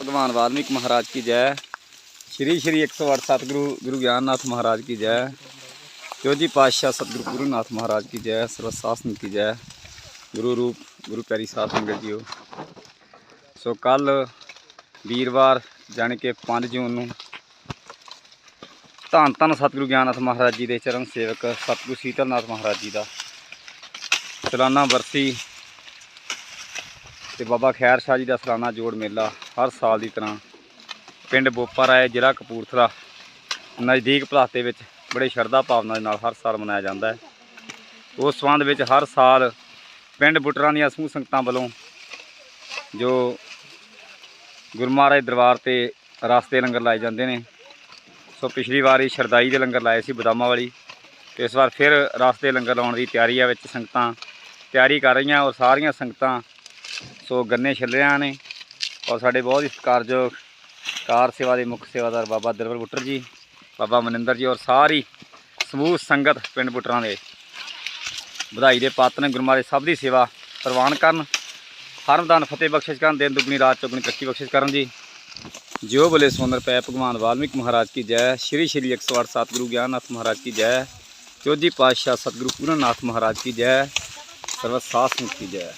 ਭਗਵਾਨ ਵਾਲਮੀਕ ਮਹਾਰਾਜ ਕੀ ਜੈ। ਸ਼੍ਰੀ ਸ਼੍ਰੀ 108 ਸਤਿਗੁਰੂ, ਗੁਰੂ ਗਿਆਨਨਾਥ ਮਹਾਰਾਜ ਕੀ ਜੈ। ਜੋਜੀ ਪਾਤਸ਼ਾਹ ਸਤਿਗੁਰੂ ਗੁਰੂਨਾਥ ਮਹਾਰਾਜ ਕੀ ਜੈ ਸਰਵ ਸਾਸਨ ਕੀ ਜੈ। ਗੁਰੂ ਰੂਪ, ਗੁਰੂ ਪਿਆਰੀ ਸਾਧ ਸੰਗਤ ਜੀਓ। ਸੋ ਕੱਲ ਵੀਰਵਾਰ, ਜਾਣੀ ਕਿ 5 ਜੂਨ ਨੂੰ ਧੰਨ ਧੰਨ ਸਤਿਗੁਰੂ ਗਿਆਨਨਾਥ ਮਹਾਰਾਜ ਜੀ ਦੇ ਚਰਨ ਸੇਵਕ ਸਤਿਗੁਰੂ ਸੀਤਲਨਾਥ ਮਹਾਰਾਜ ਜੀ ਦਾ। ਸਾਲਾਨਾ ਵਰਸੀ ਤੇ ਬਾਬਾ ਖੈਰ ਸ਼ਾਹ ਜੀ ਦਾ ਸਾਲਾਨਾ ਜੋੜ ਮੇਲਾ ਹਰ ਸਾਲ ਦੀ ਤਰ੍ਹਾਂ ਪਿੰਡ ਬੋਪਾ ਰਾਏ, ਜ਼ਿਲ੍ਹਾ ਕਪੂਰਥਲਾ, ਨਜ਼ਦੀਕ ਭਲਾਤੇ ਵਿੱਚ ਬੜੇ ਸ਼ਰਧਾ ਭਾਵਨਾ ਦੇ ਨਾਲ ਹਰ ਸਾਲ ਮਨਾਇਆ ਜਾਂਦਾ ਹੈ। ਉਸ ਸੰਬੰਧ ਵਿੱਚ ਹਰ ਸਾਲ ਪਿੰਡ ਬੁੱਟਰਾਂ ਦੀਆਂ ਸਮੂਹ ਸੰਗਤਾਂ ਵੱਲੋਂ ਜੋ ਗੁਰਮਹਾਰਾਜ ਦਰਬਾਰ ਤੇ ਰਸਤੇ ਲੰਗਰ ਲਾਏ ਜਾਂਦੇ ਨੇ, ਸੋ ਪਿਛਲੀ ਵਾਰੀ ਸ਼ਰਦਾਈ ਦੇ ਲੰਗਰ ਲਾਏ ਸੀ ਬਦਾਮਾਂ ਵਾਲੀ ਤੇ ਇਸ ਵਾਰ ਫਿਰ ਰਸਤੇ ਲੰਗਰ ਲਾਉਣ ਦੀ ਤਿਆਰੀ ਆ ਵਿੱਚ ਸੰਗਤਾਂ ਤਿਆਰੀ ਕਰ ਰਹੀਆਂ ਔਰ ਸਾਰੀਆਂ ਸੰਗਤਾਂ ਸੋ ਗੰਨੇ ਛਿੱਲਿਆਂ ਨੇ ਔਰ ਸਾਡੇ ਬਹੁਤ ਹੀ ਕਾਰਜੋਗ ਕਾਰ ਸੇਵਾ ਦੇ ਮੁੱਖ ਸੇਵਾਦਾਰ ਬਾਬਾ ਦਰਬਾਰ ਬੁੱਟਰ ਜੀ, ਬਾਬਾ ਮਨਿੰਦਰ ਜੀ ਔਰ ਸਾਰੀ ਸਮੂਹ ਸੰਗਤ ਪਿੰਡ ਬੁੱਟਰਾਂ ਦੇ। ਵਧਾਈ ਦੇ ਪਾਤਰ ਨੇ ਗੁਰੂ ਸਭ ਦੀ ਸੇਵਾ ਪ੍ਰਵਾਨ ਕਰਨ ਹਰਮਦਾਨ ਫਤਿਹ ਬਖਸ਼ਿਸ਼ ਕਰਨ, ਦਿਨ ਦੁਗਣੀ ਰਾਤ ਚੌਗਣੀ ਤਰੱਕੀ ਬਖਸ਼ਿਸ਼ ਕਰਨ ਜੀ। ਜਿਉ ਬਲੇ ਸੁੰਦਰ ਪੈ ਭਗਵਾਨ ਵਾਲਮੀਕ ਮਹਾਰਾਜ ਕੀ ਜੈ, ਸ਼੍ਰੀ ਸ਼੍ਰੀ 108 ਸਤਿਗੁਰੂ ਗਿਆਨਨਾਥ ਮਹਾਰਾਜ ਕੀ ਜੈ ਜੋਜੀ ਪਾਤਸ਼ਾਹ ਸਤਿਗੁਰੂ ਪੂਰਨਨਾਥ ਮਹਾਰਾਜ ਕੀ ਜੈ ਸਰਵ ਸਾਧ ਸੰਗਤ ਕੀ ਜੈ।